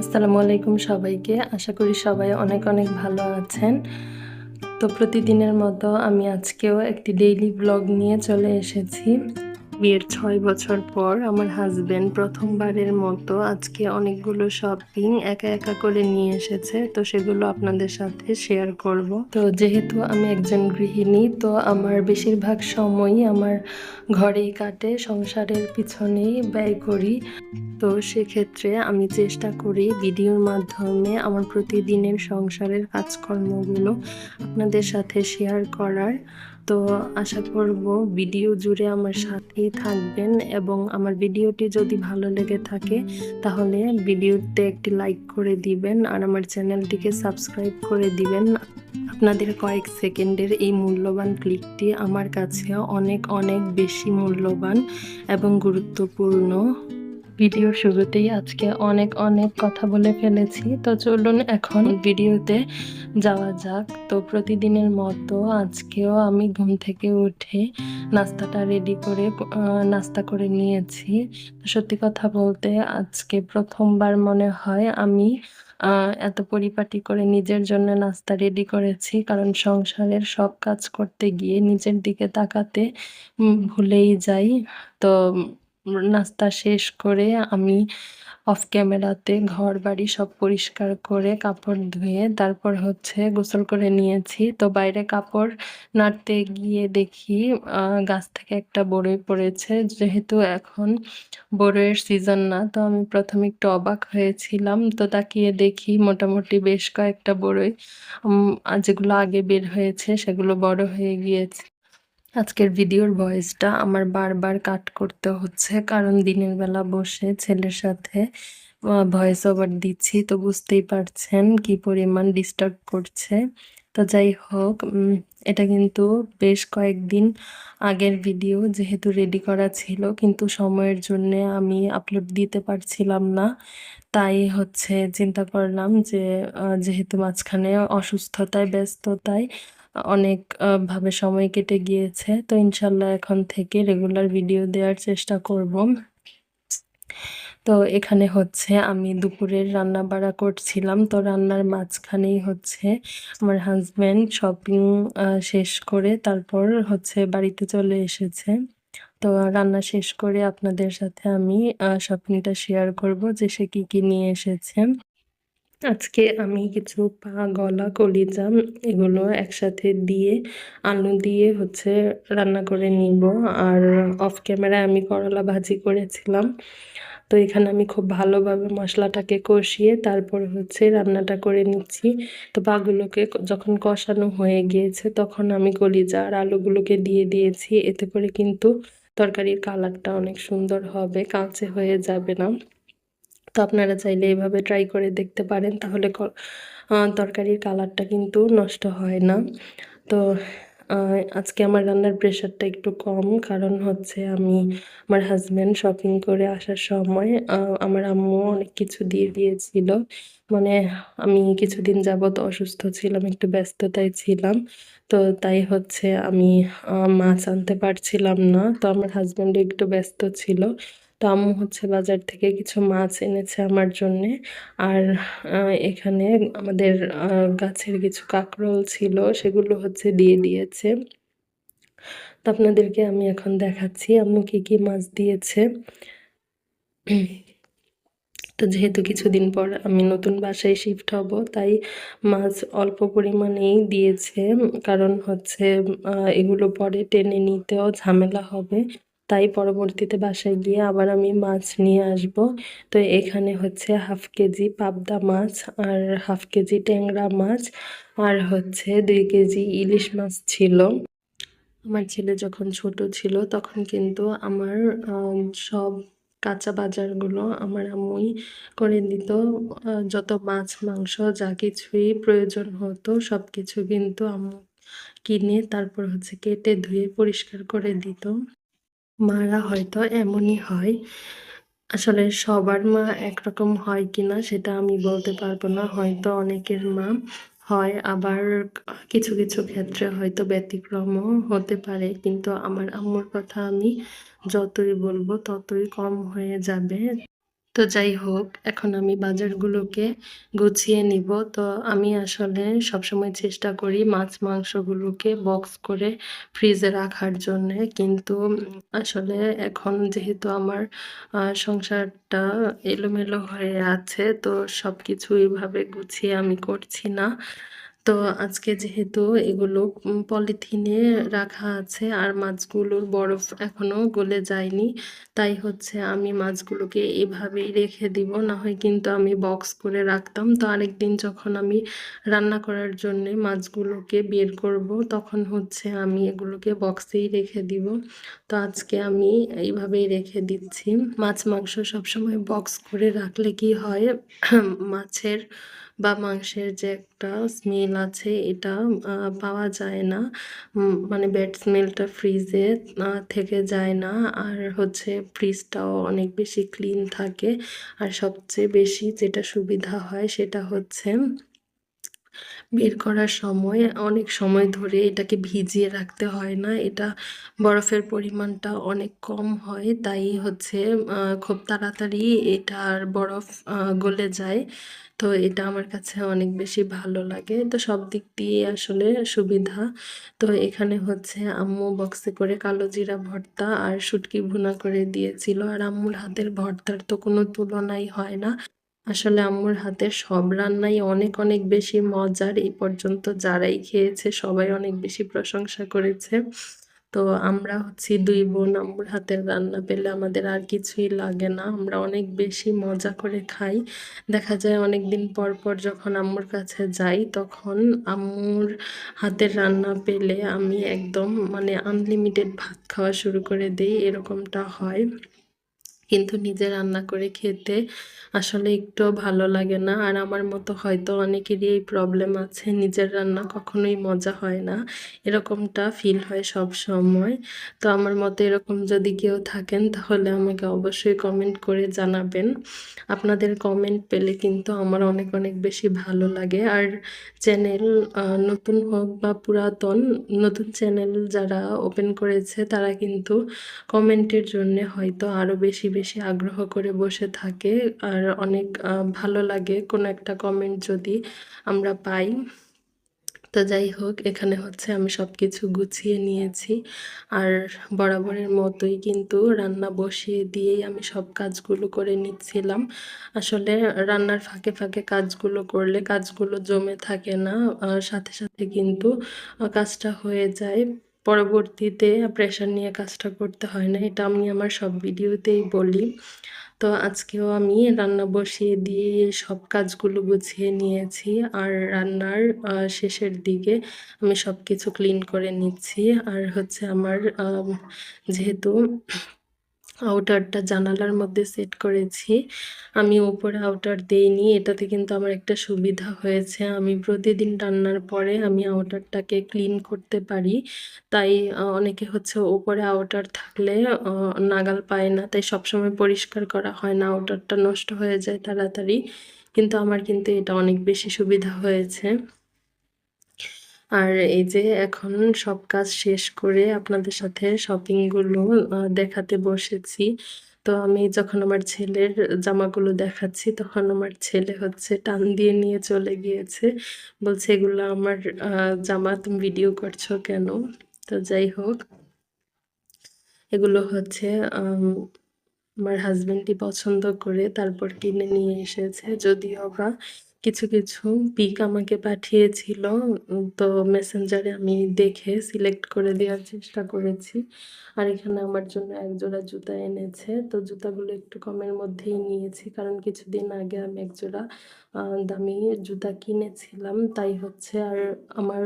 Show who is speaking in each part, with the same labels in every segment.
Speaker 1: আসসালামু আলাইকুম সবাইকে। আশা করি সবাই অনেক অনেক ভালো আছেন। তো প্রতিদিনের মতো আমি আজকেও একটি ডেইলি ব্লগ নিয়ে চলে এসেছি। বিয়ের ছয় বছর পর আমার হাজব্যান্ড প্রথমবারের মতো আজকে অনেকগুলো শপিং একা একা করে নিয়ে এসেছে। তো সেগুলো আপনাদের সাথে শেয়ার করব। তো যেহেতু আমি একজন গৃহিণী, তো আমার বেশিরভাগ সময়ই আমার ঘরেই কাটে, সংসারের পিছনেই ব্যয় করি। তো সেক্ষেত্রে আমি চেষ্টা করি ভিডিওর মাধ্যমে আমার প্রতিদিনের সংসারের কাজকর্মগুলো আপনাদের সাথে শেয়ার করার। তো আশা করব ভিডিও জুড়ে আমার সাথেই থাকবেন এবং আমার ভিডিওটি যদি ভালো লেগে থাকে তাহলে ভিডিওতে একটি লাইক করে দিবেন আর আমার চ্যানেলটিকে সাবস্ক্রাইব করে দিবেন। আপনাদের কয়েক সেকেন্ডের এই মূল্যবান ক্লিকটি আমার কাছে অনেক অনেক বেশি মূল্যবান এবং গুরুত্বপূর্ণ। ভিডিওর শুরুতেই আজকে অনেক অনেক কথা বলে ফেলেছি। তো চলুন এখন ভিডিওতে যাওয়া যাক। তো প্রতিদিনের মতো আজকেও আমি ঘুম থেকে উঠে নাস্তাটা রেডি করে নাস্তা করে নিয়েছি। সত্যি কথা বলতে আজকে প্রথমবার মনে হয় আমি এত পরিপাটি করে নিজের জন্য নাস্তা রেডি করেছি। কারণ সংসারের সব কাজ করতে গিয়ে নিজের দিকে তাকাতে ভুলেই যাই। তো নাস্তা শেষ করে আমি অফ ক্যামেরাতে ঘর বাড়ি সব পরিষ্কার করে কাপড় ধুয়ে তারপর হচ্ছে গোসল করে নিয়েছি। তো বাইরে কাপড় নাড়তে গিয়ে দেখি গাছ থেকে একটা বড়ই পড়েছে। যেহেতু এখন বড়ইয়ের সিজন না, তো আমি প্রথমে একটু অবাক হয়েছিলাম। তো তাকিয়ে দেখি মোটামুটি বেশ কয়েকটা বড়ই যেগুলো আগে বের হয়েছে সেগুলো বড় হয়ে গিয়েছে। আজকের ভিডিওর ভয়েসটা আমার বারবার কাট করতে হচ্ছে, কারণ দিনের বেলা বসে ছেলের সাথে ভয়েস ওভার দিচ্ছি। তো বুঝতেই পারছেন কি পরিমাণ ডিস্টার্ব করছে। তো যাই হোক এটা কিন্তু বেশ কয়েকদিন আগের ভিডিও যেহেতু রেডি করা ছিল, কিন্তু সময়ের জন্য আমি আপলোড দিতে পারছিলাম না। তাই হচ্ছে চিন্তা করলাম যে যেহেতু মাঝখানে অসুস্থতায়, ব্যস্ততায় অনেক আহ, ভাবে সময় কেটে গিয়েছে। তো ইনশাল্লাহ এখন থেকে রেগুলার ভিডিও দেওয়ার চেষ্টা করব। তো এখানে হচ্ছে আমি দুপুরের রান্না বাড়া করছিলাম। তো রান্নার মাঝখানেই হচ্ছে আমার হাজব্যান্ড শপিং শেষ করে তারপর হচ্ছে বাড়িতে চলে এসেছে। তো রান্না শেষ করে আপনাদের সাথে আমি শপিংটা শেয়ার করব যে সে কী কী নিয়ে এসেছে। আজকে আমি কিছু পা, গলা, কলিজা এগুলো একসাথে দিয়ে আলু দিয়ে হচ্ছে রান্না করে নিব। আর অফ ক্যামেরায় আমি করলা ভাজি করেছিলাম। তো এখানে আমি খুব ভালোভাবে মশলাটাকে কষিয়ে তারপর হচ্ছে রান্নাটা করে নিচ্ছি। তো পাগুলোকে যখন কষানো হয়ে গিয়েছে তখন আমি কলিজা আর আলুগুলোকে দিয়ে দিয়েছি। এতে করে কিন্তু তরকারির কালারটা অনেক সুন্দর হবে কাঁচে হয়ে যাবে না। তো আপনারা চাইলে এভাবে ট্রাই করে দেখতে পারেন, তাহলে তরকারির কালারটা কিন্তু নষ্ট হয় না। তো আজকে আমার রান্নার প্রেশারটা একটু কম, কারণ হচ্ছে আমি আমার হাজব্যান্ড শপিং করে আসার সময় আমার আম্মু অনেক কিছু দিয়ে দিয়েছিল। মানে আমি কিছুদিন যাবৎ অসুস্থ ছিলাম, একটু ব্যস্ততায় ছিলাম। তো তাই হচ্ছে আমি মাছ আনতে পারছিলাম না। তো আমার হাজব্যান্ড একটু ব্যস্ত ছিল। তো আম্মু হচ্ছে বাজার থেকে কিছু মাছ এনেছে আমার জন্যে। আর এখানে আমাদের গাছের কিছু কাঁকরোল ছিল, সেগুলো হচ্ছে দিয়ে দিয়েছে। তো আপনাদেরকে আমি এখন দেখাচ্ছি, আম্মু কি কি মাছ দিয়েছে। তো যেহেতু কিছুদিন পর আমি নতুন বাসায় শিফট হব, তাই মাছ অল্প পরিমাণেই দিয়েছে। কারণ হচ্ছে এগুলো পরে টেনে নিতেও ঝামেলা হবে। তাই পরবর্তীতে বাসায় গিয়ে আবার আমি মাছ নিয়ে আসব। তো এখানে হচ্ছে হাফ কেজি পাবদা মাছ আর হাফ কেজি ট্যাংরা মাছ আর হচ্ছে দুই কেজি ইলিশ মাছ ছিল। আমার ছেলে যখন ছোট ছিল তখন কিন্তু আমার সব কাঁচা বাজারগুলো আমার আম্মুই করে দিত। যত মাছ, মাংস যা কিছুই প্রয়োজন হতো সব কিছু কিন্তু আম্মু কিনে তারপর হচ্ছে কেটে ধুয়ে পরিষ্কার করে দিত। মারা হয়তো এমনই হয়। আসলে সবার মা একরকম হয় কিনা সেটা আমি বলতে পারব না। হয়তো অনেকের মা হয়, আবার কিছু কিছু ক্ষেত্রে হয়তো ব্যতিক্রমও হতে পারে। কিন্তু আমার আম্মুর কথা আমি যতই বলব ততই কম হয়ে যাবে। তো যাই হোক, এখন আমি বাজারগুলোকে গুছিয়ে নিব। তো আমি আসলে সবসময় চেষ্টা করি মাছ মাংসগুলোকে বক্স করে ফ্রিজে রাখার জন্যে। কিন্তু আসলে এখন যেহেতু আমার সংসারটা এলোমেলো হয়ে আছে, তো সব কিছু এইভাবে গুছিয়ে আমি করছি না। তো আজকে যেহেতু এগুলো পলিথিনে রাখা আছে আর মাছগুলোর বরফ এখনও গলে যায়নি, তাই হচ্ছে আমি মাছগুলোকে এভাবেই রেখে দিব। না হয় কিন্তু আমি বক্স করে রাখতাম। তো আরেকদিন যখন আমি রান্না করার জন্যে মাছগুলোকে বের করব, তখন হচ্ছে আমি এগুলোকে বক্সেই রেখে দিব। তো আজকে আমি এইভাবেই রেখে দিচ্ছি। মাছ, মাংস সবসময় বক্স করে রাখলে কি হয়, মাছের বা মাংসের যে একটা স্মেল আছে, এটা পাওয়া যায় না। মানে ব্যাড স্মেলটা ফ্রিজে থেকে যায় না। আর হচ্ছে ফ্রিজটাও অনেক বেশি ক্লিন থাকে। আর সবচেয়ে বেশি যেটা সুবিধা হয় সেটা হচ্ছে বের করার সময়, অনেক সময় ধরে এটাকে ভিজিয়ে রাখতে হয় না। এটা বরফের পরিমাণটা অনেক কম হয়, তাই হচ্ছে খুব তাড়াতাড়ি এটার বরফ গলে যায়। তো এটা আমার কাছে অনেক বেশি ভালো লাগে। তো সব দিক দিয়ে আসলে সুবিধা। তো এখানে হচ্ছে আম্মু বক্সে করে কালো জিরা ভর্তা আর শুটকি ভুনা করে দিয়েছিল। আর আম্মুর হাতের ভর্তার তো কোনো তুলনাই হয় না। আসলে আম্মুর হাতের সব রান্নাই অনেক অনেক বেশি মজার। এই পর্যন্ত যারাই খেয়েছে সবাই অনেক বেশি প্রশংসা করেছে। তো আমরা হচ্ছি দুই বোন, আম্মুর হাতের রান্না পেলে আমাদের আর কিছুই লাগে না। আমরা অনেক বেশি মজা করে খাই। দেখা যায় অনেক দিন পর পর যখন আম্মুর কাছে যাই তখন আম্মুর হাতের রান্না পেলে আমি একদম মানে আনলিমিটেড ভাত খাওয়া শুরু করে দিই। এরকমটা হয়। কিন্তু নিজে রান্না করে খেতে আসলে একটুও ভালো লাগে না। আর আমার মতো হয়তো অনেকেরই এই প্রবলেম আছে, নিজের রান্না কখনোই মজা হয় না। এরকমটা ফিল হয় সব সময়। তো আমার মতো এরকম যদি কেউ থাকেন, তাহলে আমাকে অবশ্যই কমেন্ট করে জানাবেন। আপনাদের কমেন্ট পেলে কিন্তু আমার অনেক অনেক বেশি ভালো লাগে। আর চ্যানেল নতুন হোক বা পুরাতন, নতুন চ্যানেল যারা ওপেন করেছে, তারা কিন্তু কমেন্টের জন্যে হয়তো আরও বেশি বেশি আগ্রহ করে বসে থাকে। আর অনেক ভালো লাগে কোনো একটা কমেন্ট যদি আমরা পাই। তো যাই হোক, এখানে হচ্ছে আমি সব কিছু গুছিয়ে নিয়েছি। আর বরাবরের মতোই কিন্তু রান্না বসিয়ে দিয়েই আমি সব কাজগুলো করে নিচ্ছিলাম। আসলে রান্নার ফাঁকে ফাঁকে কাজগুলো করলে কাজগুলো জমে থাকে না। সাথে সাথে কিন্তু কাজটা হয়ে যায়। পরবর্তীতে প্রেশার নিয়ে কাজটা করতে হয় না, এটা আমি আমার সব ভিডিওতেই বলি। তো আজকেও আমি রান্না বসিয়ে দিয়ে সব কাজগুলো গুছিয়ে নিয়েছি আর রান্নার শেষের দিকে আমি সব কিছু ক্লিন করে নিচ্ছি। আর হচ্ছে আমার যেহেতু আউটারটা জানালার মধ্যে সেট করেছি। আমি উপরে আউটার দেইনি, এটাতে কিন্তু আমার একটা সুবিধা হয়েছে। আমি প্রতিদিন রান্নার পরে আমি আউটারটাকে ক্লিন করতে পারি। তাই অনেকে হচ্ছে উপরে আউটার থাকলে নাগাল পায় না। তাই সবসময় পরিষ্কার করা হয় না আউটারটা নষ্ট হয়ে যায় তাড়াতাড়ি। কিন্তু আমার কিন্তু এটা অনেক বেশি সুবিধা হয়েছে। আর এই যে এখন সব কাজ শেষ করে আপনাদের সাথে শপিংগুলো দেখাতে বসেছি। তো আমি যখন আমার ছেলের জামাগুলো দেখাচ্ছি, তখন আমার ছেলে হচ্ছে টান দিয়ে নিয়ে চলে গিয়েছে। বলছে, এগুলো আমার জামা, তুমি ভিডিও করছ কেন? তো যাই হোক। এগুলো হচ্ছে আমার হাজবেন্ডই পছন্দ করে, তারপর কিনে নিয়ে এসেছে, যদিও বা কিছু কিছু পিক আমাকে পাঠিয়েছিল। তো মেসেঞ্জারে আমি দেখে সিলেক্ট করে দেওয়ার চেষ্টা করেছি। আর এখানে আমার জন্য এক জোড়া জুতা এনেছে। তো জুতাগুলো একটু কমের মধ্যেই নিয়েছি। কারণ কিছুদিন আগে আমি এক জোড়া দামি জুতা কিনেছিলাম। তাই হচ্ছে আর আমার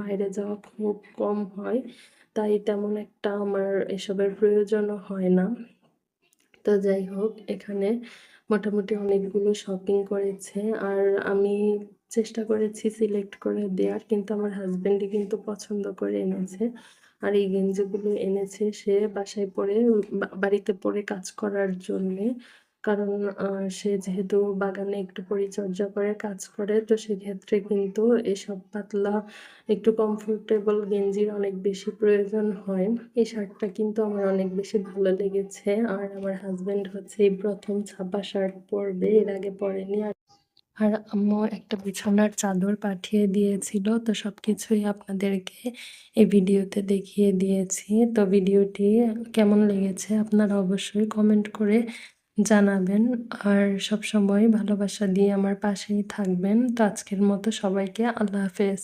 Speaker 1: বাইরে যাওয়া খুব কম হয়। তাই তেমন একটা আমার এসবের প্রয়োজনও হয় না। তো যাই হোক, এখানে মোটামুটি অনেকগুলো শপিং করেছে। আর আমি চেষ্টা করেছি সিলেক্ট করে দেওয়ার কিন্তু আমার হাজব্যান্ডই কিন্তু পছন্দ করে এনেছে। আর এই গেঞ্জিগুলো এনেছে সে বাসায় পরে বাড়িতে পরে কাজ করার জন্যে। কারণ সে যেহেতু বাগানে একটু পরিচর্যা করে, কাজ করে তো সেক্ষেত্রে কিন্তু এসব পাতলা একটু কমফোর্টেবল গেঞ্জির অনেক বেশি প্রয়োজন হয়। এই শার্টটা কিন্তু আমার অনেক বেশি ভালো লেগেছে। আর আমার হাসব্যান্ড হচ্ছে এই ১ম ছাপা শার্ট পরবে। এর আগে পরেনি। আর আর আম্মু একটা বিছানার চাদর পাঠিয়ে দিয়েছিল। তো সবকিছুই আপনাদেরকে এই ভিডিওতে দেখিয়ে দিয়েছি। তো ভিডিওটি কেমন লেগেছে আপনারা অবশ্যই কমেন্ট করে জানাবেন। আর সব সময় ভালোবাসা দিয়ে আমার পাশেই থাকবেন। তো আজকের মতো সবাইকে আল্লাহ হাফেজ।